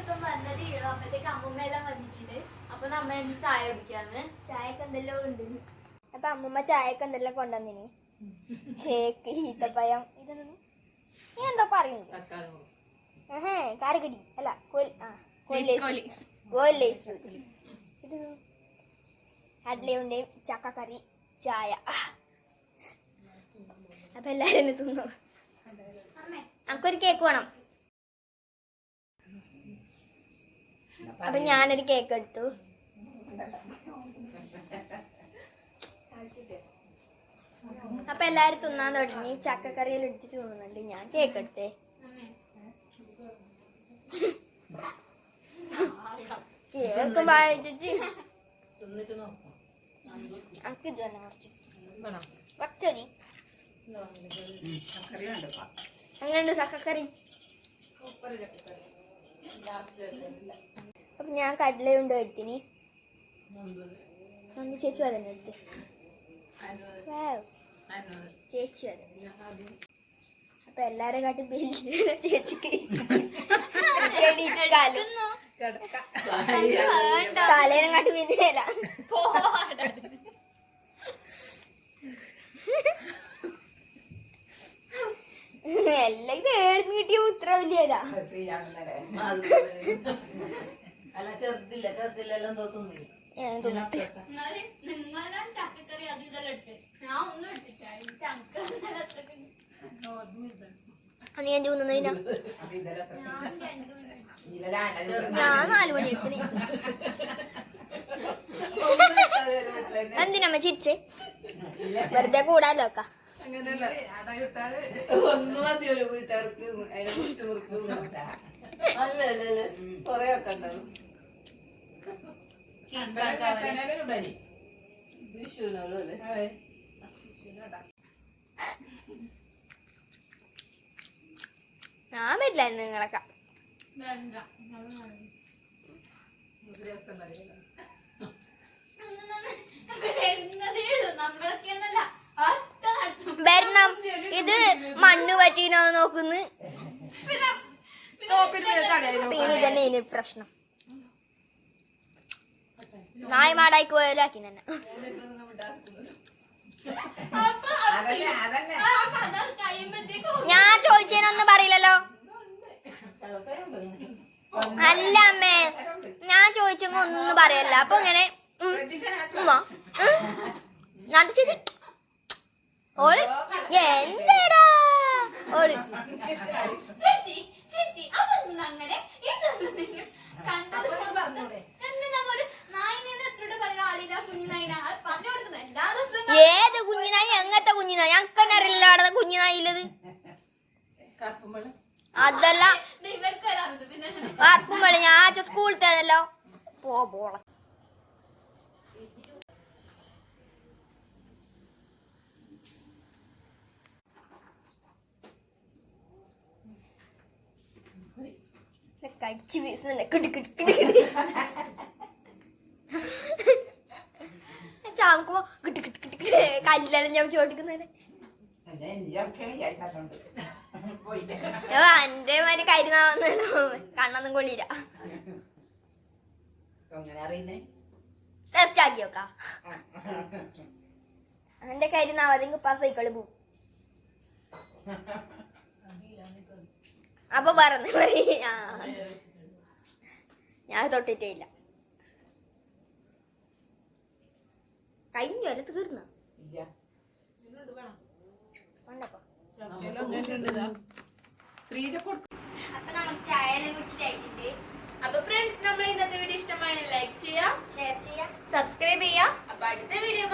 ഇപ്പം വന്നതേ ഉള്ളൂ അപ്പത്തേക്ക് അമ്മൂമ്മ എല്ലാം വന്നിട്ടുണ്ട്. അപ്പൊ നമ്മ ഇന്ന് ചായ കുടിക്കാന്ന്. ചായക്ക് എന്തെല്ലോ ഉണ്ട്? അപ്പൊ അമ്മൂമ്മ ചായക്ക് എന്തെല്ലാം കൊണ്ടുവന്നിനി? കേക്ക് ഈത്തപ്പഴം ഇതൊന്നും നീ എന്താ പറയുന്നത് ഏഹേ കാരക്കടി. അല്ല കോൽ ആ കോലി. കോലേസ് ഇത് അഡ്ലയുടെയും ചക്കക്കറി ചായ. അപ്പൊ എല്ലാരും തിന്നു? നമുക്കൊരു കേക്ക് വേണം. അപ്പൊ ഞാനൊരു കേക്ക് എടുത്തു. അപ്പൊ എല്ലാരും തിന്നാൻ തുടങ്ങി. ചക്കക്കറിയിൽ എടുത്തിട്ട് തിന്നുന്നുണ്ട്. ഞാൻ കേക്ക് എടുത്തേ. കേക്ക് വായിച്ചിട്ട് അനക്ക് ഇത് തന്നെ കുറച്ച്. കുറച്ചതി അങ്ങനെയുണ്ട് ചക്കക്കറി അപ്പൊ ഞാൻ കടലയുണ്ട് എടുത്തിന്. ഒന്ന് ചേച്ചി അതന്നെ എടുത്ത് ചേച്ചി അതെ അപ്പൊ എല്ലാരെ കാട്ടി ബില്ല് ചേച്ചിക്ക്. തലേനെ കാട്ടി പിന്നെയല്ല എല്ലാം കേട്ടിയ ഉത്തരവില്ല അല്ല ചെറുതില്ല ചെറുതില്ലെല്ലാം തോന്നുന്നു ഞാൻ തിന്നട്ടെ നിങ്ങളെ ചക്കക്കറി അത് ഇതെല്ലാം ഇട്ട്. ഞാൻ ഒന്നും ഞാൻ നാലു മണി എടുക്കണേ എന്തിനമ്മ ചിരിച്ചേ? വെറുതെ കൂടാലോ അക്ക ഒന്ന് മതി ഒരു വീട്ടുകാർക്ക് അതിനെ കുറിച്ച് മുറിക്കും ഞാൻ വരില്ല നിങ്ങളൊക്കെ വരണം. ഇത് മണ്ണ് പറ്റീനോ നോക്കുന്നു. പിന്നെ ഇതന്നെ ഇനി പ്രശ്നം. നായ്മാടായിക്ക് മാടായി ആക്കി തന്നെ ഞാൻ ചോദിച്ചതിനൊന്നും പറയില്ലല്ലോ. അല്ല അമ്മേ ഞാൻ ചോദിച്ചെങ്കിൽ ഒന്നും പറയല്ല. അപ്പൊ ഇങ്ങനെ ഞാൻ ചേച്ചി. ഓൾ എന്തേടാ? ഓൾ. ചേച്ചി അതൊന്നും അങ്ങനെ ഇതൊന്നും കണ്ടത് ഏത് കുഞ്ഞിനായി എങ്ങനത്തെ കുഞ്ഞിനായി ഞങ്ങൾക്ക് തന്നെ അറിയില്ല അവിടെ കുഞ്ഞിനായില്ലത് അതല്ല. വേണം ഞാൻ സ്കൂളിലത്തേതല്ലോ പോ പോള. കടിച്ചു വീസുന്നുണ്ട് കിട്ടി കിട്ടി കിട്ടി കിട്ടി. കല്ലെല്ലാം ഞാൻ ചോദിക്കുന്നതിന് എന്റെ മാതിരി കരുന്നാവുന്നല്ലോ കണ്ണൊന്നും കൊള്ളിയില്ല ടെസ്റ്റ് ആക്കി നോക്കാം. എന്റെ കരുന്നാവതെങ്കിൽ പറ സൈക്കിൾ പോവും. അപ്പൊ പറഞ്ഞു ഞാൻ തൊട്ടിട്ടേ ഇല്ല. കഴിഞ്ഞു അല്ല തീർന്ന അപ്പൊ നമുക്ക് ചായ കുടിച്ചിട്ടായിട്ടുണ്ട് അപ്പൊ ഫ്രണ്ട്സ് നമ്മൾ ഇന്നത്തെ വീഡിയോ ഇഷ്ടമായ ലൈക്ക് ചെയ്യാം ഷെയർ ചെയ്യാം. സബ്സ്ക്രൈബ് ചെയ്യാം. അപ്പൊ അടുത്ത വീഡിയോ